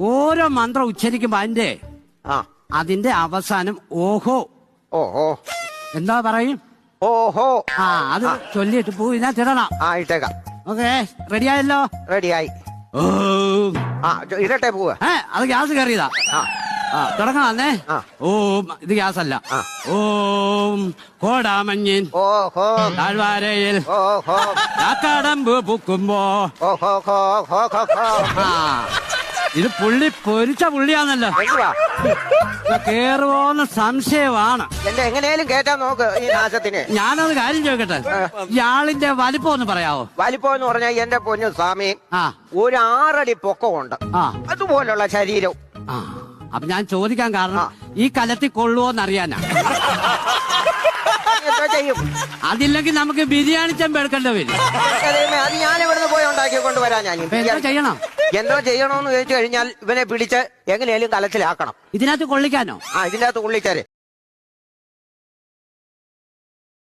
ഓരോ മന്ത്രം ഉച്ചരിക്കുമ്പോ അതിന്റെ ആ. അതിന്റെ അവസാനം ഓഹോ. ഓഹോ. എന്താ പറയും? ഓഹോ. ആ അത് ചൊല്ലിയിട്ട് പൂ ഞാൻ ആ ഇട്ടേക്കാം. ഓക്കെ റെഡിയായല്ലോ? റെഡിയായി. ഓം. ആ ചോ- ഇരട്ടെ പോവാ. ഏ അത് ഗ്യാസ് കയറിയതാ. ആ. ആ തുടങ്ങാന്നേ ആ. ഓം ഇത് ഗ്യാസ് അല്ല ആ. ഓം കോടാമഞ്ഞിൻ. ഓഹോ. താഴ്വാരയിൽ. ഓഹോ. കാക്കാടമ്പ് പൂക്കുമ്പോ. ഓഹോ ഹോ ഹോ ഹോ ഹോ. ആ. ഇത് പുള്ളി പൊരിച്ച പുള്ളിയാന്നല്ലോ എന്തുവാ കേറുവോന്ന് സംശയമാണ്. എന്റെ എങ്ങനെയാലും കേറ്റാൻ നോക്ക് ഈ നാശത്തിന്. ഞാനൊരു കാര്യം ചോദിക്കട്ടെ? ഇയാളിന്റെ വലിപ്പം ഒന്ന് പറയാവോ? വലിപ്പം എന്ന് പറഞ്ഞാൽ എന്റെ പൊന്നു സ്വാമി ആ. ഒരു ആറടി പൊക്കമുണ്ട്. ആ. അതുപോലുള്ള ശരീരം. ആ. അപ്പൊ ഞാൻ ചോദിക്കാൻ കാരണം ഈ കലത്തിൽ കൊള്ളുവോന്ന് അറിയാനാ. എന്തോ ചെയ്യും? അതില്ലെങ്കിൽ നമുക്ക് ബിരിയാണി ചെമ്പ് എടുക്കേണ്ടി വരും. ദൈവമേ, അത് ഞാൻ ഇവിടുന്ന് പോയി ഉണ്ടാക്കി കൊണ്ടുവരാൻ ഞാൻ. അപ്പൊ എന്താ ചെയ്യണം? എന്തോ ചെയ്യണോന്ന് ചോദിച്ചു കഴിഞ്ഞാൽ ഇവനെ പിടിച്ച് എങ്ങനെയാലും കലത്തിലാക്കണം. ഇതിനകത്ത് കൊള്ളിക്കാനോ? ആ ഇതിന്റെ അകത്ത്